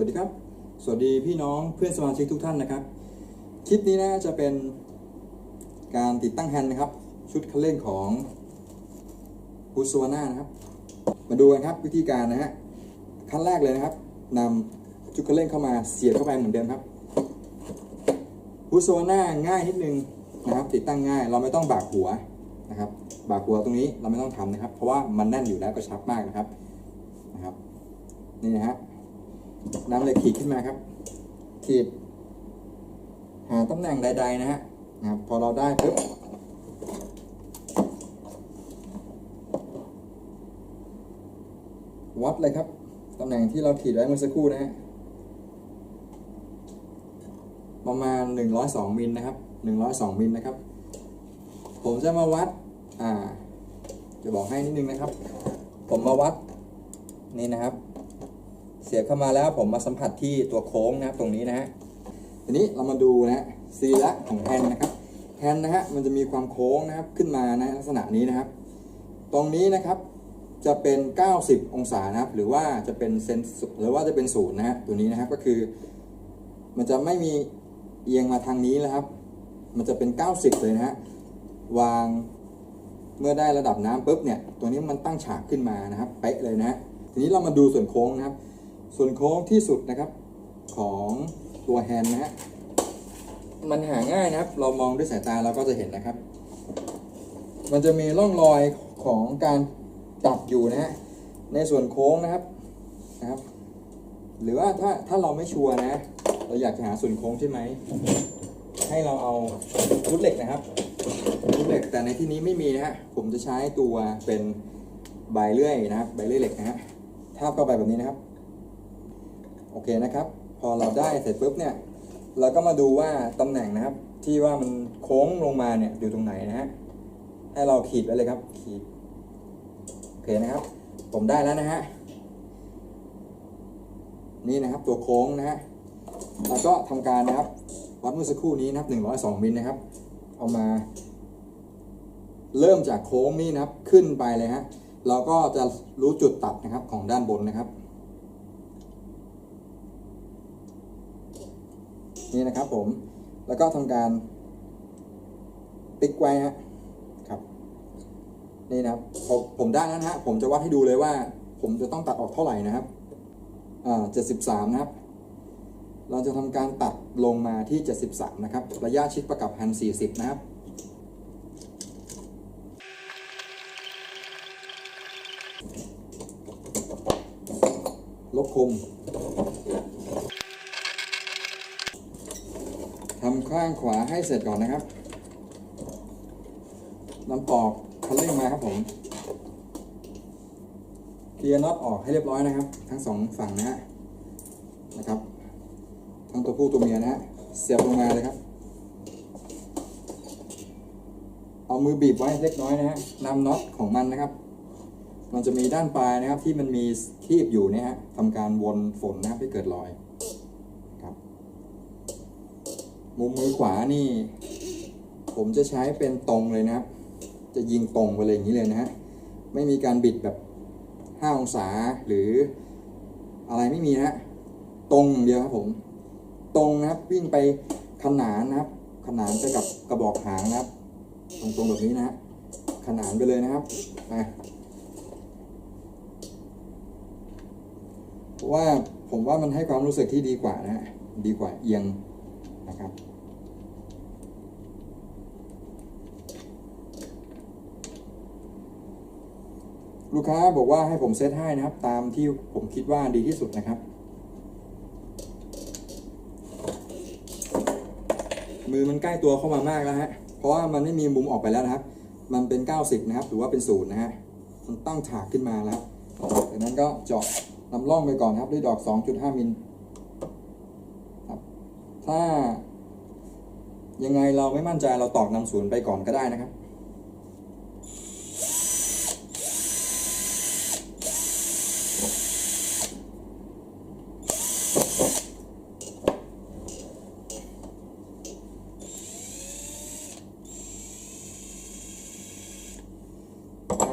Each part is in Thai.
วัสดีครับ สวัสดีพี่น้องเพื่อนสมาชิกทุกท่านนะครับ คลิปนี้นะจะเป็นการติดตั้งแฮนด์นะครับ ชุดคันเร่งของบูสวาน่านะครับ มาดูกันครับวิธีการนะฮะขั้นแรกเลยนะครับนำชุดคันเร่งเข้ามาเสียบเข้าไปเหมือนเดิมครับบูสวาน่าง่ายนิดนึงนะครับ ติดตั้งง่ายเราไม่ต้องบากหัวนะครับบากหัวตรงนี้เราไม่ต้องทำนะครับ เพราะว่ามันแน่นอยู่แล้วก็ชับมากนะครับนะครับนี่นะฮะ นำเหล็กขีดขึ้นมาครับ ขีด หาตำแหน่งใด ๆ นะฮะนะครับพอเราได้ปุ๊บวัดเลยครับ ตำแหน่งที่เราขีดไว้เมื่อสักครู่นะฮะประมาณ 102มิลนะครับ 102มิลนะครับ ผมจะมาวัด อ่า จะบอกให้นิดนึงนะครับ ผมมาวัด นี่นะครับ เสียบเข้ามาแล้วผมมาสัมผัสที่ตัวโค้งนะครับตรงนี้นะฮะทีนี้เรามาดูนะฮะซีละของแฮนนะครับแฮนนะฮะมันจะมีความโค้งนะครับขึ้นมาในลักษณะนี้นะครับ ตรงนี้นะครับจะเป็น 90 องศานะครับ หรือว่าจะเป็นเซนหรือว่าจะเป็นศูนย์นะฮะตัวนี้นะครับก็คือ มันจะไม่มีเอียงมาทางนี้แล้วครับ มันจะเป็น 90 เลยนะฮะวางเมื่อได้ระดับน้ำปุ๊บเนี่ยตัวนี้มันตั้งฉากขึ้นมานะครับเป๊ะเลยนะฮะทีนี้เรามาดูส่วนโค้งนะครับ ส่วนโค้งที่สุดนะครับของตัวแฮนด์นะฮะมันหาง่ายนะครับ เรามองด้วยสายตาเราก็จะเห็นนะครับ มันจะมีร่องรอยของการตัดอยู่นะฮะในส่วนโค้งนะครับนะครับ หรือว่าถ้าถ้าเราไม่ชัวร์นะ เราอยากจะหาส่วนโค้งใช่ไหมให้เราเอารุดเหล็กนะครับรุดเหล็กแต่ในที่นี้ไม่มีนะฮะผมจะใช้ตัวเป็นใบเลื่อยนะครับใบเลื่อยเหล็กนะฮะทาบเข้าไปแบบนี้นะครับ อเคนะครับ พอเราได้เสร็จปุ๊บเนี่ย เราก็มาดูว่าตำแหน่งนะครับ ที่ว่ามันโค้งลงมาเนี่ยอยู่ตรงไหนนะฮะให้เราขีดไว้เลยครับ ขีดโอเคนะครับ ผมได้แล้วนะฮะนี่นะครับตัวโค้งนะฮะแล้วก็ทำการนะครับวัดเมื่อสักครู่นี้นะครับ102มิลนะครับ เอามา เริ่มจากโค้งนี่นะครับขึ้นไปเลยฮะเราก็จะรู้จุดตัดนะครับของด้านบนนะครับ นี่นะครับผมแล้วก็ทำการติ๊กไว้ฮะครับนี่นะครับผมได้แล้นฮะผมจะวัดให้ดูเลยว่า ผมจะต้องตัดออกเท่าไหร่นะครับอ่า73นะครับ เราจะทำการตัดลงมาที่73นะครับ ระยะชิดประกับพัน40นะครับลบคม ทำ ข้างขวาให้เสร็จก่อนนะครับนำปอกคันเร่งมาครับผม เคลียร์น็อตออกให้เรียบร้อยนะครับ ทั้งสองฝั่งนะฮะนะครับ ทั้งตัวผู้ตัวเมียนะฮะเสียบลงมาเลยครับ เอามือบีบไว้เล็กน้อยนะฮะนำน็อตของมันนะครับ มันจะมีด้านปลายนะครับที่มันมีคีบอยู่เนี่ยฮะทำการวนฝนนะครับให้เกิดรอยครับ มุมมือขวานี่ ผมจะใช้เป็นตรงเลยนะครับ จะยิงตรงไปเลยอย่างนี้เลยนะฮะ ไม่มีการบิดแบบ 5 องศาหรืออะไรไม่มีนะฮะ ตรงเดียวครับผม ตรงนะครับวิ่งไปขนานนะครับ ขนานไปกับกระบอกหางนะครับ ตรงๆแบบนี้นะฮะ ขนานไปเลยนะครับมาเพราะว่าผมว่ามันให้ความรู้สึกที่ดีกว่านะฮะดีกว่าเอียงนะครับ ลูกค้าบอกว่าให้ผมเซตให้นะครับ ตามที่ผมคิดว่าดีที่สุดนะครับ มือมันใกล้ตัวเข้ามามากแล้วฮะเพราะว่ามันไม่มีมุมออกไปแล้วนะครับ มันเป็น 90 นะครับหรือว่าเป็นศูนย์นะฮะมันตั้งฉากขึ้นมาแล้วดังนั้นก็เจาะลำร่องไปก่อนครับด้วยดอก 2.5มิลครับถ้ายังไงเราไม่มั่นใจเราตอกนำศูนย์ไปก่อนก็ได้นะครับ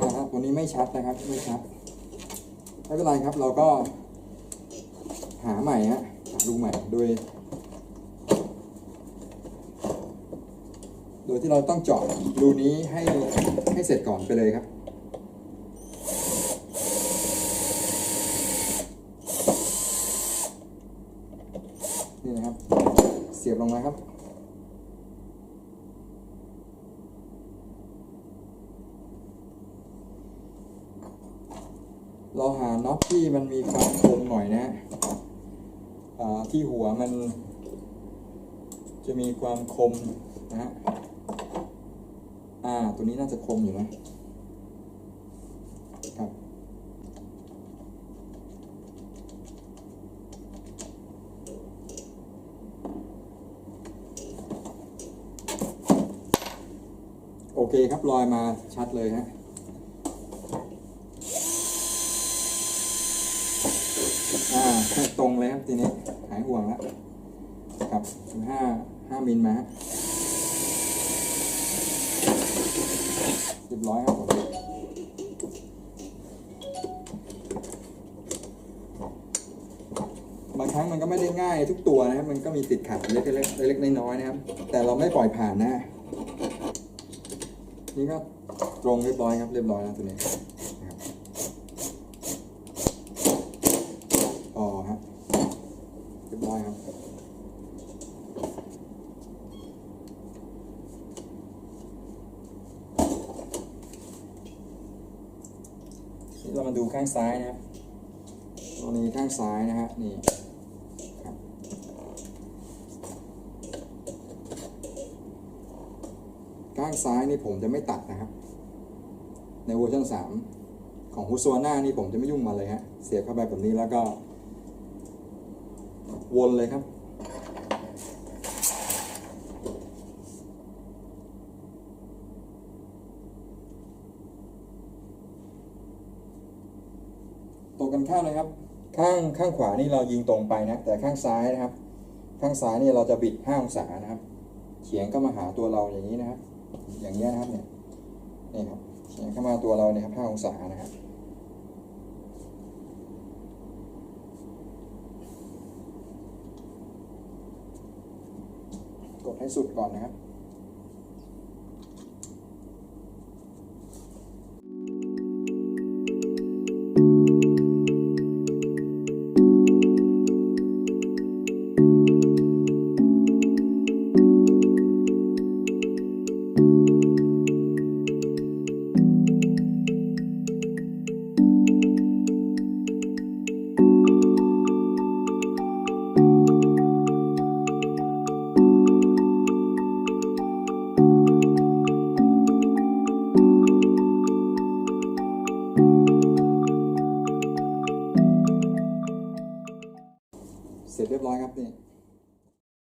นะครับตัวนี้ไม่ ชัดนะครับไม่ชัดไม่เป็นไรครับเราก็ หาใหม่ฮะหารูใหม่โดย โดยที่เราต้องเจาะรูนี้ให้ให้เสร็จก่อนไปเลยครับนี่นะครับ เสียบลงมาครับ เราหาน็อตที่มันมีความคมหน่อยนะฮะที่หัวมัน จะมีความคมนะฮะอ่า ตัวนี้น่าจะคมอยู่นะครับโอเคครับลอยมาชัดเลยฮะ อ่ตรงเลยครับทีนี้หายห่วงแล้วครับถึงห้าห้ามิลมาฮะเรียบร้อยครับผมบางครั้งมันก็ไม่ได้ง่ายทุกตัวนะครับมันก็มีติดขัดเล็กๆเล็กๆน้อยๆนะครับ แต่เราไม่ปล่อยผ่านนะ นี่ก็ตรงเรียบร้อยครับเรียบร้อยแล้วตัวนี้นะครับต่อครับ เรียบร้อยครับ นี่เรามา ดูข้างซ้ายนะครับตัวนี้ข้างซ้ายนะฮะนี่ข้างซ้ายนี่ผมจะไม่ตัดนะครับ ในเวอร์ชัน3 ของฮุสวาน่านี่ผมจะไม่ยุ่งมาเลยฮะเสียบเข้าไปแบบนี้แล้วก็ วนเลยครับ ตรงกัน ข้ามเลยครับ ข้างข้างขวานี่เรายิงตรงไปนะ แต่ข้างซ้ายนะครับ ข้างซ้ายนี่เราจะบิด5องศานะครับ เฉียงก็มาหาตัวเราอย่างนี้นะครับ อย่างนี้นะครับเนี่ยนี่ครับเฉียงเข้ามาตัวเราเนี่ยครับ5องศานะครับกดให้สุดก่อนนะครับ